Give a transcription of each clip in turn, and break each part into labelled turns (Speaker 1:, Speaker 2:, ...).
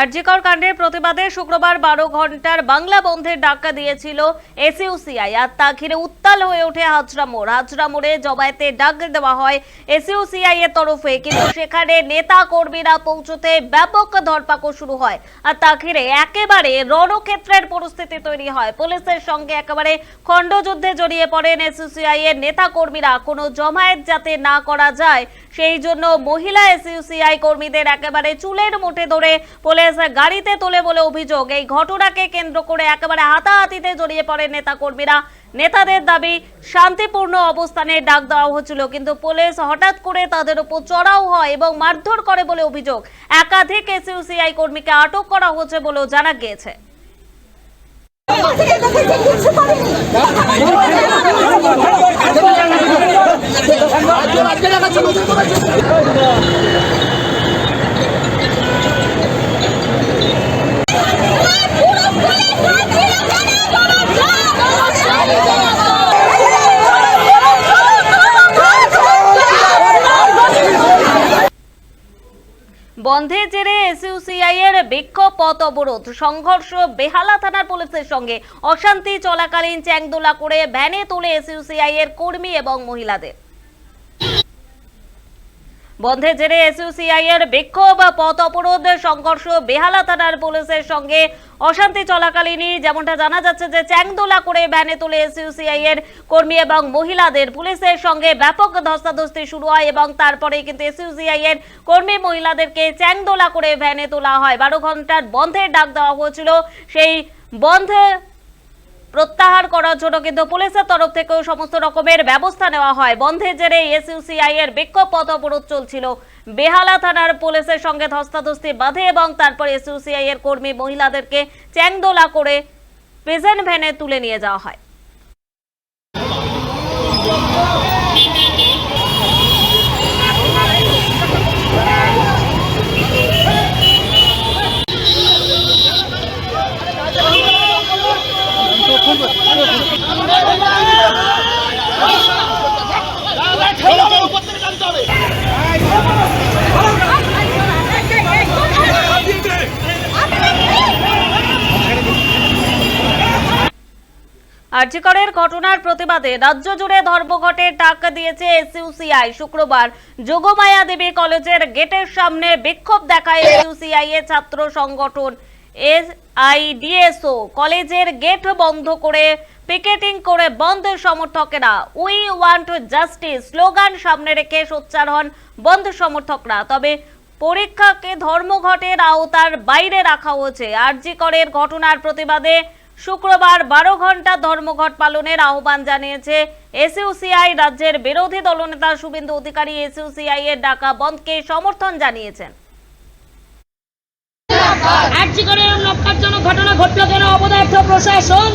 Speaker 1: RG Kar কাণ্ডের প্রতিবাদে শুক্রবার বারো ঘণ্টার বাংলা বন্ধের ডাকা দিয়েছিল এসইউসিআই। আর তা ঘিরে উত্তাল হয়ে ওঠে হাজরা মোড়। হাজরা মোড়ে জমায়েতে ডাক দেওয়া হয় এসইউসিআই এর তরফে। কিন্তু সেখানে নেতা কর্মীরা পৌঁছতে ব্যাপক ধরপাকড় শুরু হয়। আর তা ঘিরে একেবারে রণক্ষেত্রের পরিস্থিতি তৈরি হয়। পুলিশের সঙ্গে একেবারে খণ্ডযুদ্ধে জড়িয়ে পড়েন এসইউসিআই এর নেতা কর্মীরা কোনো জমায়েত যাতে না করা যায়, সেই জন্য মহিলা এসইউসিআই কর্মীদের একেবারে চুলের মুঠে ধরে পুলিশ গাড়িতে তোলে বলে অভিযোগ। এই ঘটনাকে কেন্দ্র করে একেবারে হাতাহাতিতে জড়িয়ে পড়ে নেতা কর্মীরা নেতাদের দাবি, শান্তিপূর্ণ অবস্থানে ডাক দেওয়া হচ্ছিল, কিন্তু পুলিশ হঠাৎ করে তাদের উপর চড়াও হয় এবং মারধর করে বলে অভিযোগ। একাধিক এসইউসিআই কর্মীকে আটক করা হচ্ছে বলেও জানা গিয়েছে। বন্ধের জেরে এসইউসিআই এর বিক্ষোভ পথ অবরোধ। সংঘর্ষ বেহালা থানার পুলিশের সঙ্গে অশান্তি চলাকালীন চ্যাংদোলা করে ভ্যানে তুলে এসইউসিআই এর কর্মী এবং মহিলাদের। বন্ধের জেরে এসইউসিআই এর বিক্ষোভ, পথ অবরোধ, সংঘর্ষ, বেহালা থানার পুলিশের সঙ্গে অশান্তি চলাকালীনই যেমনটা জানা যাচ্ছে যে চ্যাংদোলা করে ভ্যানে তুলে এসইউসিআই এর কর্মী এবং মহিলাদের পুলিশের সঙ্গে ব্যাপক ধস্তাধস্তি শুরু হয় এবং তারপরে কিন্তু এসইউসিআই এর কর্মী মহিলাদেরকে চ্যাংদোলা করে ভ্যানে তোলা হয়। বারো ঘণ্টার বন্ধের ডাক দেওয়া হয়েছিল। সেই বন্ধে প্রত্যাহার করার জন্য কিন্তু পুলিশের তরফ থেকেও সমস্ত রকমের ব্যবস্থা নেওয়া হয়। বন্ধের জেরে এসইউসিআই এর বিক্ষোভ পথ অবরোধ চলছিল। বেহালা থানার পুলিশের সঙ্গে ধস্তাধস্তি বাঁধে এবং তারপর এসইউসিআই এর কর্মী মহিলাদেরকে চ্যাংদোলা করে প্রেজেন্ট ভ্যানে তুলে নিয়ে যাওয়া হয়। আর্যিকরের ঘটনার প্রতিবাদে রাজ্য জুড়ে ধর্মঘটের টাকা দিয়েছে এসইউসিআই শুক্রবার যোগমায়া দেবী কলেজের গেটের সামনে বিক্ষোভ দেখায় এসইউসিআই এর ছাত্র সংগঠন এসআইডিএসও কলেজের গেট বন্ধ করে, পিকেটিং করে বন্ধের সমর্থকেরা। উই ওয়ান্ট জাস্টিস, স্লোগান সামনে রেখে সোচ্চার হন বন্ধ সমর্থকরা। তবে পরীক্ষাকে ধর্মঘটের আওতার বাইরে রাখা হয়েছে। আরজিকরের ঘটনার প্রতিবাদে শুক্রবার বারো ঘণ্টা ধর্মঘট পালনের আহ্বান জানিয়েছে এসইউসিআই রাজ্যের বিরোধী দলনেতা শুভেন্দু অধিকারী। এসইউসিআই এর ডাকা বন্ধকে সমর্থন জানিয়েছেন।
Speaker 2: নক্কারজনক ঘটনা ঘটলো কেন? অবদার্থ প্রশাসন।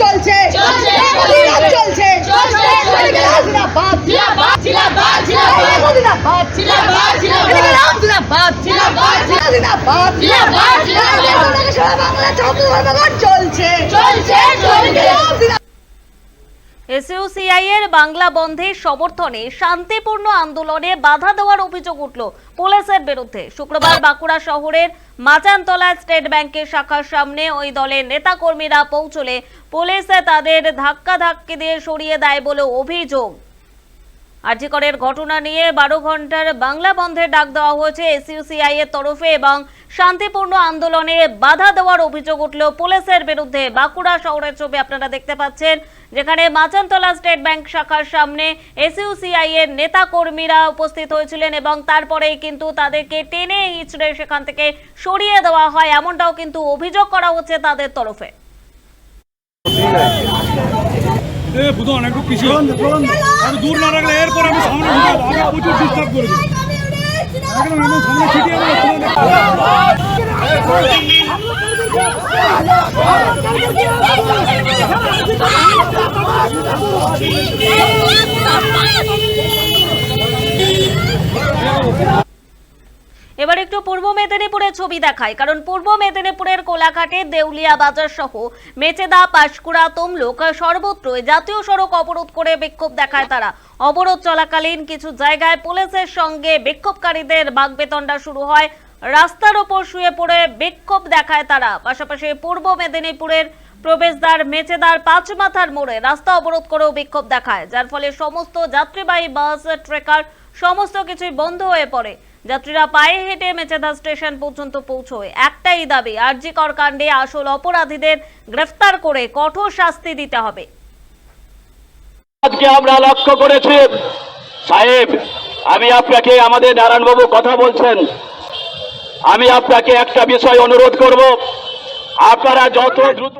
Speaker 3: চলছে।
Speaker 2: চলছে।
Speaker 3: চলছে।
Speaker 2: চলছে।
Speaker 1: এসইউসিআই এর বাংলা বন্ধের সমর্থনে শান্তিপূর্ণ আন্দোলনে বাধা দেওয়ার অভিযোগ উঠল পুলিশের বিরুদ্ধে। শুক্রবার বাঁকুড়া শহরের মাচানতলা স্টেট ব্যাংকের শাখার সামনে ওই দলের নেতাকর্মীরা পৌঁছলে পুলিশে তাদের ধাক্কা ধাক্কি দিয়ে সরিয়ে দেয় বলে অভিযোগ। আর্যিকরের ঘটনা নিয়ে বারো ঘণ্টার বাংলা বন্ধের ডাক দেওয়া হয়েছে এসইউসিআই এর তরফে এবং শান্তিপূর্ণ আন্দোলনে বাধা দেওয়ার অভিযোগ উঠল পুলিশের বিরুদ্ধে বাঁকুড়া শহরের ছবি আপনারা দেখতে পাচ্ছেন, যেখানে মাচানতলা স্টেট ব্যাংক শাখার সামনে এসইউসিআই এর নেতা কর্মীরা উপস্থিত হয়েছিলেন এবং তারপরেই কিন্তু তাদেরকে টেনে হিচড়ে সেখান থেকে সরিয়ে দেওয়া হয়। এমনটাও কিন্তু অভিযোগ করা হচ্ছে তাদের তরফে।
Speaker 4: এ বুধন একটু পিছিয়ে। একটু দূর না রাখলে এরপর আমি সামনে ঢুকে যাব। আগে প্রচুর ডিস্টার্ব করে দিই একদম একদম সামনে ছিটিয়ে দেবো
Speaker 1: এবার একটু পূর্ব মেদিনীপুরের ছবি দেখায় কারণ পূর্ব মেদিনীপুরের কোলাঘাটে দেউলিয়া বাজার সহ মেচেদা, পাঁশকুড়া, তমলুক সর্বত্র জাতীয় সড়ক অবরোধ করে বিক্ষোভ দেখায় তারা। অবরোধ চলাকালীন কিছু জায়গায় পুলিশের সঙ্গে বিক্ষোভকারীদের বাগবেতণ্ডা শুরু হয়। রাস্তার ওপর শুয়ে পড়ে বিক্ষোভ দেখায় তারা। পাশাপাশি পূর্ব মেদিনীপুরের প্রবেশদ্বার মেচেদার পাঁচ মাথার মোড়ে রাস্তা অবরোধ করেও বিক্ষোভ দেখায়, যার ফলে সমস্ত যাত্রীবাহী বাস, ট্রেকার, সমস্ত কিছুই বন্ধ হয়ে পড়ে। যাত্রীরা পায়ে হেঁটে মেচেদা স্টেশন পর্যন্ত পৌঁছয় একটাই দাবি আরজিকর কাণ্ডে আসল অপরাধীদের গ্রেফতার করে কঠোর শাস্তি দিতে হবে
Speaker 5: আজকে আমরা লক্ষ্য করেছি সাহেব আমি আপনাকে আমাদের নারায়ণবাবু কথা বলছেন আমি আপনাকে একটা বিষয় অনুরোধ করব আপনারা যত দ্রুত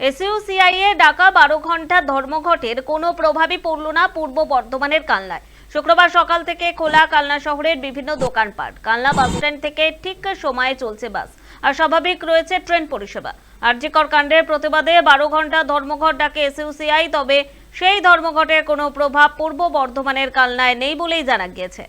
Speaker 1: এসইউসিআই এ ডাকা বারো ঘণ্টা ধর্মঘটের কোনো প্রভাবই পড়ল না পূর্ব বর্ধমানের কালনায়। শুক্রবার সকাল থেকে খোলা কালনা শহরের বিভিন্ন দোকানপাট। কালনা বাস স্ট্যান্ড থেকে ঠিক সময়ে চলছে বাস। আর স্বাভাবিক রয়েছে ট্রেন পরিষেবা। আরজিকর কাণ্ডের প্রতিবাদে বারো ঘণ্টা ধর্মঘট ডাকে এসইউসিআই তবে সেই ধর্মঘটের কোনো প্রভাব পূর্ব বর্ধমানের কালনায় নেই বলেই জানা গিয়েছে।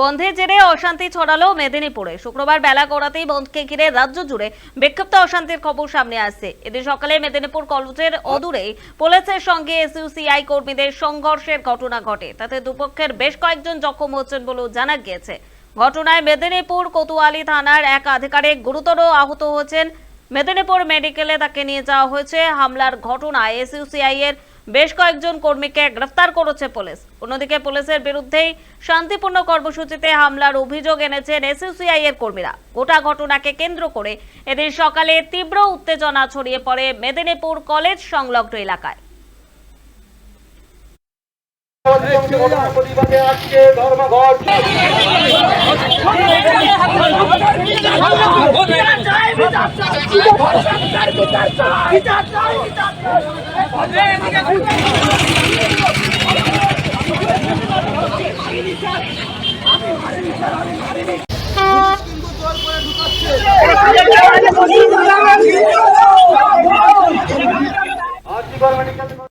Speaker 1: বন্ধের জেরে অশান্তি ছড়ালো মেদিনীপুরে। শুক্রবার বেলা গড়াতেই বন্ধকে ঘিরে রাজ্য জুড়ে বিক্ষিপ্ত অশান্তির খবর সামনে আসছে। এদিন সকালে মেদিনীপুর কলেজের অদূরে পুলিশের সঙ্গে এসইউসিআই কর্মীদের সংঘর্ষের ঘটনা ঘটে। তাতে দুপক্ষের বেশ কয়েকজন জখম হচ্ছেন বলেও জানা গিয়েছে। ঘটনায় মেদিনীপুর কোতোয়ালি থানার এক আধিকারিক গুরুতর আহত হয়েছেন। মেদিনীপুর মেডিকেলে তাকে নিয়ে যাওয়া হয়েছে। হামলার ঘটনায় এসইউসিআই এর বেশ কয়েকজন কর্মীকে গ্রেফতার করেছে পুলিশ। অন্যদিকে পুলিশের বিরুদ্ধেই শান্তিপূর্ণ কর্মসূচিতে হামলার অভিযোগ এনেছেন এসইউসিআই এর কর্মীরা। গোটা ঘটনাকে কেন্দ্র করে এদিন সকালে তীব্র উত্তেজনা ছড়িয়ে পড়ে মেদিনীপুর কলেজ সংলগ্ন এলাকায়।
Speaker 5: প্রতিবাদে আজকে ধর্মঘট আজকে